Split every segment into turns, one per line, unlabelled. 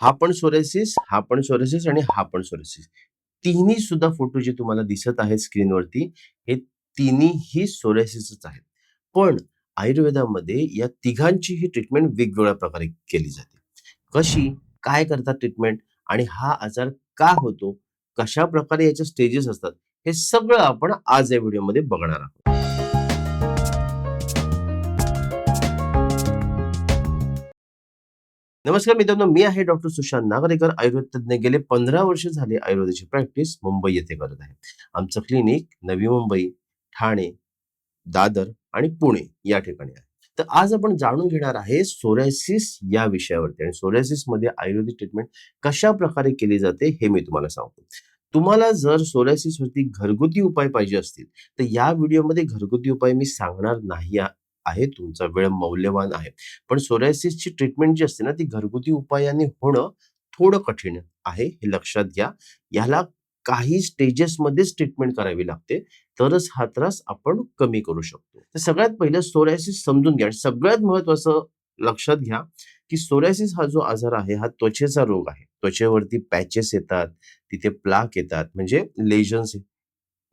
हा पण सोरेसिस हा पण सोरेसिस आणि हा पण सोरेसिस. तिन्ही सुद्धा फोटो जे तुम्हाला दिसत आहेत स्क्रीनवरती हे तिन्हीही सोरेसिसच आहेत. पण आयुर्वेदामध्ये या तिघांचीही ट्रीटमेंट वेगवेगळ्या प्रकारे केली जाते. कशी काय करतात ट्रीटमेंट आणि हा आजार का होतो कशा प्रकारे याच्या स्टेजेस असतात हे सगळं आपण आज या व्हिडिओमध्ये बघणार आहोत. नमस्कार मित्रांनो मी आहे डॉक्टर सुशांत नागरेकर आयुर्वेद तज्ज्ञ. गेले पंधरा वर्ष झाले आयुर्वेदाची प्रॅक्टिस मुंबई येथे करत आहे. आमचं क्लिनिक नवी मुंबई ठाणे दादर आणि पुणे या ठिकाणी आहे. तर आज आपण जाणून घेणार आहे सोरायसिस या विषयावरती आणि सोरायसिसमध्ये आयुर्वेदिक ट्रीटमेंट कशा प्रकारे केली जाते हे मी तुम्हाला सांगतो. तुम्हाला जर सोरायसिस वरती घरगुती उपाय पाहिजे असतील तर या व्हिडिओमध्ये घरगुती उपाय मी सांगणार नाही आहे तुमचा वेळ मौल्यवान आहे. पण सोरायसिसची ट्रीटमेंट जी असते ना ती घरगुती उपायाने होणं थोडं कठीण आहे हे लक्षात घ्या. याला काही स्टेजेस मध्येच ट्रीटमेंट करावी लागते. तरच हा त्रास आपण कमी करू शकतो. तर सगळ्यात पहिलं सोरायसिस समजून घ्या. आणि सगळ्यात महत्वाचं लक्षात घ्या की सोरायसिस हा जो आजार आहे हा त्वचेचा रोग आहे. त्वचेवरती पॅचेस येतात तिथे प्लाक येतात. म्हणजे लेजन्स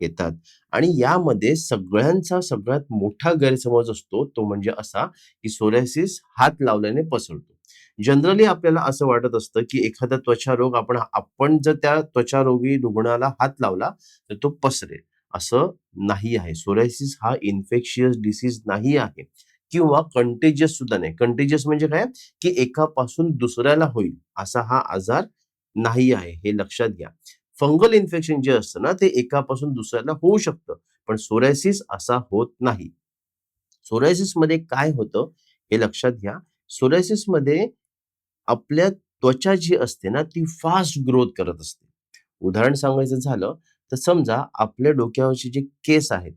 येतात. आणि यामध्ये सगळ्यांचा सगळ्यात मोठा गैरसमज असतो तो म्हणजे असा की सोरायसिस हात लावल्याने पसरतो. जनरली आपल्याला असं वाटत असतं की एखादा त्वचा रोग आपण आपण जर त्या त्वचा रोगी रुग्णाला हात लावला तर तो पसरेल. असं नाही आहे. सोरायसिस हा इन्फेक्शियस डिसीज नाही आहे. किंवा कंटेजियस सुद्धा नाही. कंटेजियस म्हणजे काय? की एकापासून दुसऱ्याला होईल असा हा आजार नाही आहे. हे लक्षात घ्या. फंगल इन्फेक्शन जे असतं ना ते एकापासून दुसऱ्याला होऊ शकतं. पण सोरायसिस असा होत नाही. सोरायसिसमध्ये काय होतं हे लक्षात घ्या. सोरायसिसमध्ये आपल्या त्वचा जी असते ना ती फास्ट ग्रोथ करत असते. उदाहरण सांगायचं झालं तर समजा आपल्या डोक्यावरचे जे केस आहेत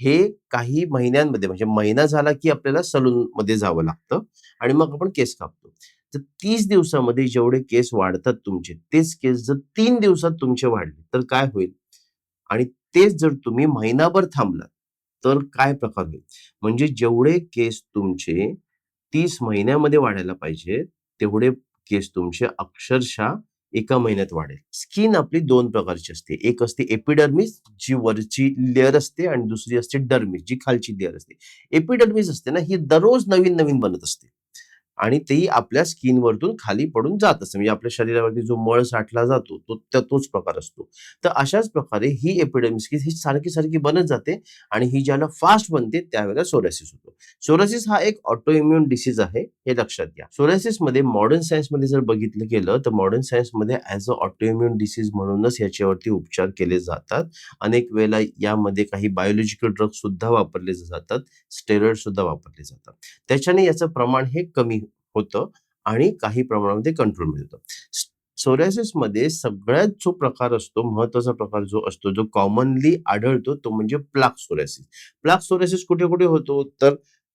हे काही महिन्यांमध्ये म्हणजे महिना झाला की आपल्याला सलून मध्ये जावं लागतं आणि मग आपण केस कापतो. तर तीस दिवसामध्ये जेवढे केस वाढतात तुमचे तेच केस जर तीन दिवसात तुमचे वाढले तर काय होईल? आणि तेच जर तुम्ही महिनाभर थांबलात तर काय प्रकार होईल? म्हणजे जेवढे केस तुमचे तीस महिन्यामध्ये वाढायला पाहिजे तेवढे केस तुमचे अक्षरशः एका महिन्यात वाढेल. स्किन आपली दोन प्रकारची असते. एक असते एपिडर्मिस जी वरची लेअर असते आणि दुसरी असते डर्मिस जी खालची लेअर असते. एपिडर्मिस असते ना ही दररोज नवीन नवीन बनत असते. आणि तेही आपल्या स्किन वरतून खाली पडून जात असते. म्हणजे आपल्या शरीरावरती जो मळ साठला जातो तो त्या तोच प्रकार असतो. तर अशाच प्रकारे ही एपिडेमिस्किस ही सारखी सारखी बनत जाते आणि ही ज्याला फास्ट बनते त्यावेळेला सोरासिस होतो. सोरॅसिस हा एक ऑटोइम्युन डिसीज आहे हे लक्षात घ्या. सोरासिसमध्ये मॉडर्न सायन्समध्ये जर बघितलं गेलं तर मॉडर्न सायन्समध्ये ऍज अ ऑटोइम्युन डिसीज म्हणूनच याच्यावरती उपचार केले जातात. अनेक वेळेला यामध्ये काही बायोलॉजिकल ड्रग सुद्धा वापरले जातात स्टेरॉइड सुद्धा वापरले जातात. त्याच्याने याचं प्रमाण हे कमी होतं आणि काही प्रमाणामध्ये कंट्रोल मिळतं सोरायसिसमध्ये सगळ्यात जो प्रकार असतो महत्त्वाचा प्रकार जो असतो जो कॉमनली आढळतो तो म्हणजे प्लाक सोरायसिस प्लाक सोरायसिस कुठे कुठे होतो? तर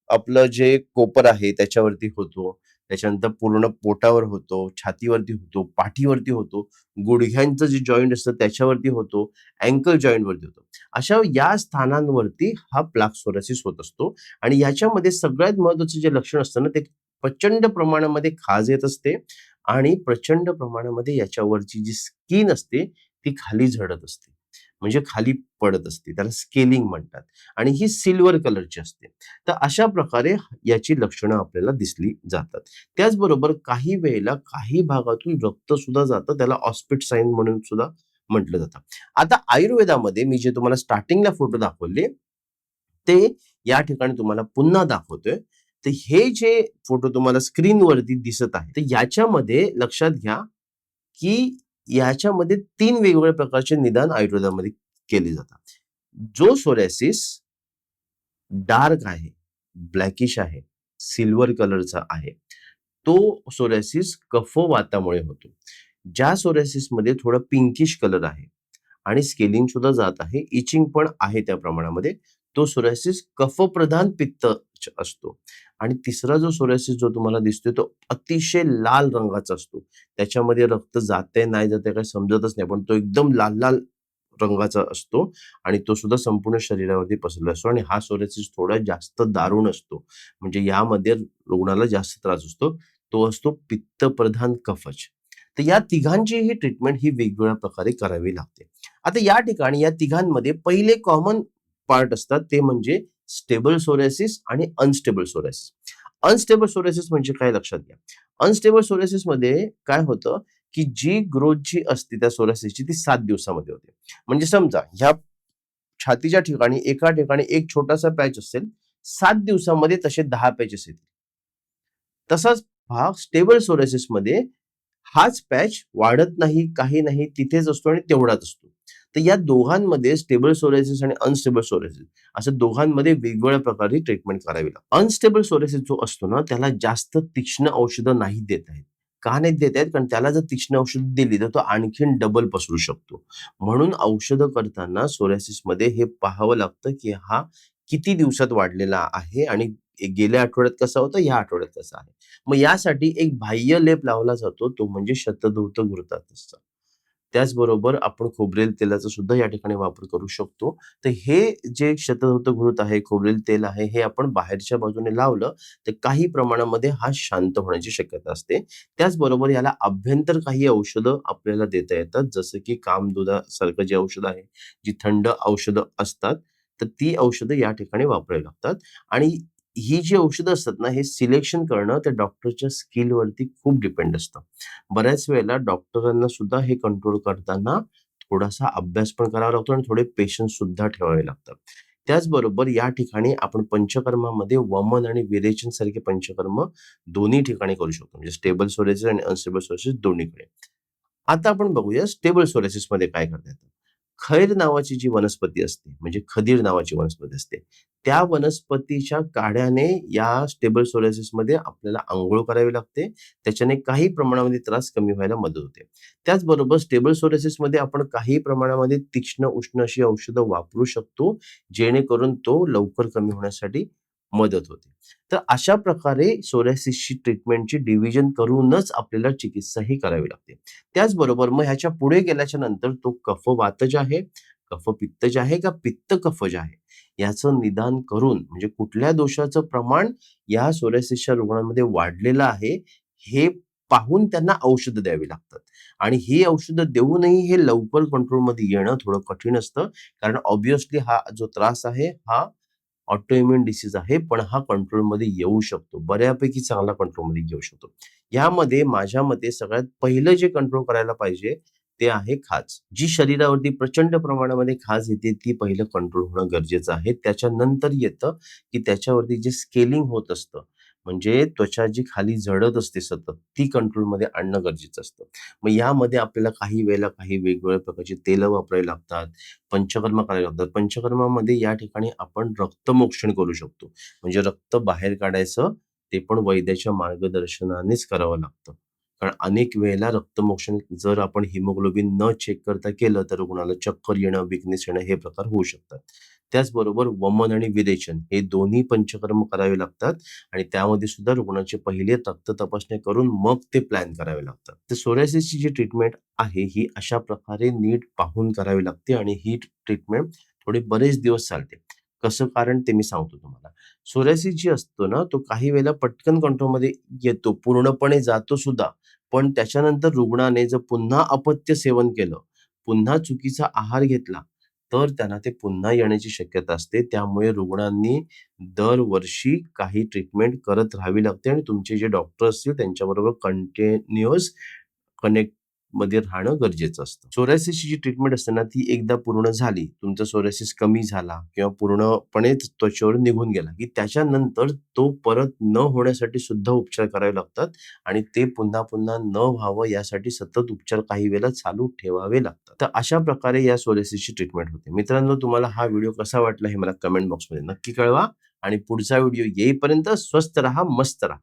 आपलं जे कोपर आहे त्याच्यावरती होतो. त्याच्यानंतर पूर्ण पोटावर होतो छातीवरती होतो पाठीवरती होतो गुडघ्यांचं जे जॉईंट असतं त्याच्यावरती होतो अँकल जॉईंट वरती होतो. अशा या स्थानांवरती हा प्लाक सोरॅसिस होत असतो. आणि याच्यामध्ये सगळ्यात महत्वाचं जे लक्षण असतं ना ते प्रचंड प्रमाणामध्ये खाज येत असते आणि प्रचंड प्रमाणामध्ये याच्यावरची जी स्किन असते ती खाली झडत असते. म्हणजे खाली पडत असते. त्याला स्केलिंग म्हणतात. आणि ही सिल्वर कलरची असते. तर अशा प्रकारे याची लक्षणं आपल्याला दिसली जातात. त्याचबरोबर काही वेळेला काही भागातून रक्त सुद्धा जातं. त्याला ऑस्पिट साईन म्हणून सुद्धा म्हटलं जातं. आता आयुर्वेदामध्ये मी जे तुम्हाला स्टार्टिंगला फोटो दाखवले ते या ठिकाणी तुम्हाला पुन्हा दाखवतोय. तर हे जे फोटो तुम्हाला स्क्रीनवरती दिसत आहे तर याच्यामध्ये लक्षात घ्या की याच्यामध्ये तीन वेगवेगळ्या प्रकारचे निदान आयुर्वेदामध्ये केले जातात. जो सोरॅसिस डार्क आहे ब्लॅकिश आहे सिल्वर कलरचा आहे तो सोरॅसिस कफवातामुळे होतो. ज्या सोरॅसिसमध्ये थोडं पिंकिश कलर आहे आणि स्केलिंग सुद्धा जात आहे इचिंग पण आहे त्या प्रमाणामध्ये तो सोरॅसिस कफप्रधान पित्त असतो. आणि तिसरा जो सोरायसिस जो तुम्हाला दिसतोय तो अतिशय लाल रंगाचा असतो. त्याच्यामध्ये रक्त जाते नाही जाते काही समजतच नाही पण तो एकदम लाल लाल रंगाचा असतो आणि तो सुद्धा संपूर्ण शरीरावरती पसरला असतो आणि हा सोरॅसिस थोडा जास्त दारुण असतो. म्हणजे यामध्ये रुग्णाला जास्त त्रास असतो. तो असतो पित्तप्रधान कफच. तर या तिघांची ही ट्रीटमेंट ही वेगवेगळ्या प्रकारे करावी लागते. आता या ठिकाणी या तिघांमध्ये पहिले कॉमन पार्ट असतात ते म्हणजे स्टेबल सोरेसिस आणि अनस्टेबल सोरेसिस अनस्टेबल सोरेसिस म्हणजे काय लक्षात घ्या. अनस्टेबल सोरेसिसमध्ये काय होतं की जी ग्रोथ जी असते त्या सोरेसिसची ती सात दिवसामध्ये होते. म्हणजे समजा ह्या छातीच्या ठिकाणी एका ठिकाणी एक छोटासा पॅच असेल सात दिवसामध्ये तसे दहा पॅचेस येतील. तसाच भाग स्टेबल सोरेसिसमध्ये हाच पॅच वाढत नाही काही नाही तिथेच असतो आणि तेवढाच असतो. तर या दोघांमध्ये स्टेबल सोरेसिस आणि अनस्टेबल सोरेसिस असं दोघांमध्ये वेगवेगळ्या प्रकारे ट्रीटमेंट करावी लागते. अनस्टेबल सोरेसिस जो असतो ना त्याला जास्त तीक्ष्ण औषधं नाही देत आहेत. का नाही देत आहेत? कारण त्याला जर तीक्ष्ण औषध दिली तर तो आणखीन डबल पसरू शकतो. म्हणून औषधं करताना सोरेसिसमध्ये हे पाहावं लागतं की हा किती दिवसात वाढलेला आहे आणि गेल्या आठवड्यात कसा होता? या आठवड्यात कसा आहे? मग यासाठी एक बाह्य लेप लावला जातो तो म्हणजे शतधौत घृताचा त्याचबरोबर आपण खोबरेल तेलाचा सुद्धा या ठिकाणी वापर करू शकतो. तर हे जे शतधौत घृत आहे खोबरेल तेल आहे हे आपण बाहेरच्या बाजूने लावलं तर काही प्रमाणामध्ये हा शांत होण्याची शक्यता असते. त्याचबरोबर याला अभ्यंतर काही औषधं आपल्याला देता येतात जसं की कामदुधासारखं जे औषध आहे जी थंड औषधं असतात तर ती औषधं या ठिकाणी वापरावी लागतात. आणि ही जी औषधं असतात ना हे सिलेक्शन करणं त्या डॉक्टरच्या स्किलवरती खूप डिपेंड असतं. बऱ्याच वेळेला डॉक्टरांना सुद्धा हे कंट्रोल करताना थोडासा अभ्यास पण करावा लागतो आणि थोडे पेशन्स सुद्धा ठेवावे लागतात. त्याचबरोबर या ठिकाणी आपण पंचकर्मामध्ये वमन आणि विरेचन सारखे पंचकर्म दोन्ही ठिकाणी करू शकतो. म्हणजे स्टेबल सोरेसिस आणि अनस्टेबल सोरेसिस दोन्हीकडे. आता आपण बघूया स्टेबल सोरेसिसमध्ये काय करता येतं. खैर नावाची जी वनस्पती असते म्हणजे खदीर नावाची वनस्पती असते त्या वनस्पतीच्या काढ्याने या स्टेबल सोलायसिसमध्ये आपल्याला आंघोळ करावी लागते त्याच्याने काही प्रमाणामध्ये त्रास कमी व्हायला मदत होते. त्याचबरोबर स्टेबल सोलायसिसमध्ये मध्ये आपण काही प्रमाणामध्ये तीक्ष्ण उष्ण अशी औषधं वापरू शकतो जेणेकरून तो लवकर कमी होण्यासाठी मदत होते. तर अशा प्रकारे सोरेसिसची ट्रीटमेंटची डिव्हिजन करूनच आपल्याला चिकित्साही करावी लागते. त्याचबरोबर मग ह्याच्या पुढे गेल्याच्यानंतर तो कफ वात जे आहे कफपित्तज आहे का पित्त कफज आहे याचं निदान करून म्हणजे कुठल्या दोषाचं प्रमाण या सोरेसिसच्या रुग्णांमध्ये वाढलेलं आहे हे पाहून त्यांना औषधं द्यावी लागतात. आणि ही औषधं देऊनही हे लवकर कंट्रोलमध्ये येणं थोडं कठीण असतं. कारण ऑब्विसली हा जो त्रास आहे हा ऑटोइम्युन डिसीज आहे पण हा कंट्रोलमध्ये येऊ शकतो. बऱ्यापैकी चांगला कंट्रोलमध्ये येऊ शकतो. यामध्ये माझ्या मते सगळ्यात पहिलं जे कंट्रोल करायला पाहिजे ते आहे खाज. जी शरीरावरती प्रचंड प्रमाणामध्ये खाज येते ती पहिलं कंट्रोल होणं गरजेचं आहे. त्याच्यानंतर येतं की त्याच्यावरती जे स्केलिंग होत असतं म्हणजे त्वचा जी खाली झडत असते सतत ती कंट्रोलमध्ये आणणं गरजेचं असतं. मग यामध्ये आपल्याला काही वेळेला काही वेगवेगळ्या प्रकारची तेलं वापरायला लागतात पंचकर्म करायला लागतात. पंचकर्मामध्ये या ठिकाणी आपण रक्तमोक्षण करू शकतो. म्हणजे रक्त बाहेर काढायचं ते पण वैद्याच्या मार्गदर्शनानेच करावं लागतं. कारण अनेक वेळेला रक्तमोक्षण जर आपण हिमोग्लोबिन न चेक करता केलं तर रुग्णाला चक्कर येणं विकनेस येणं हे प्रकार होऊ शकतात. त्याचबरोबर वमन आणि विरेचन हे दोन्ही पंचकर्म करावे लागतात आणि त्यामध्ये सुद्धा रुग्णाचे पहिले रक्त तपासणी करून मग ते प्लॅन करावे लागतात. तर सोरायसिसची जी ट्रीटमेंट आहे ही अशा प्रकारे नीट पाहून करावी लागते आणि ही ट्रीटमेंट थोडे बरेच दिवस चालते. कसं कारण ते मी सांगतो तुम्हाला. सोरायसिस जी असतो ना तो काही वेळेला पटकन कंट्रोलमध्ये येतो पूर्णपणे जातो सुद्धा. पण त्याच्यानंतर रुग्णाने जर पुन्हा अपत्य सेवन केलं पुन्हा चुकीचा आहार घेतला तर त्यांना ते पुन्हा येण्याची शक्यता असते. त्यामुळे रुग्णांनी दरवर्षी काही ट्रीटमेंट करत राहावी लागते आणि तुमचे जे डॉक्टर असतील त्यांच्याबरोबर कंटिन्युअस कनेक्ट मध्ये राहणं गरजेचं असतं. सोरायसिसची जी ट्रीटमेंट असते ना ती एकदा पूर्ण झाली तुमचा सोरायसिस कमी झाला किंवा पूर्णपणे त्वचेवर निघून गेला की त्याच्यानंतर तो परत न होण्यासाठी सुद्धा उपचार करावे लागतात आणि ते पुन्हा पुन्हा न व्हावं यासाठी सतत उपचार काही वेळेला चालू ठेवावे लागतात. तर अशा प्रकारे या सोरायसिसची ट्रीटमेंट होते. मित्रांनो तुम्हाला हा व्हिडिओ कसा वाटला हे मला कमेंट बॉक्समध्ये नक्की कळवा आणि पुढचा व्हिडिओ येईपर्यंत स्वस्त राहा मस्त राहा.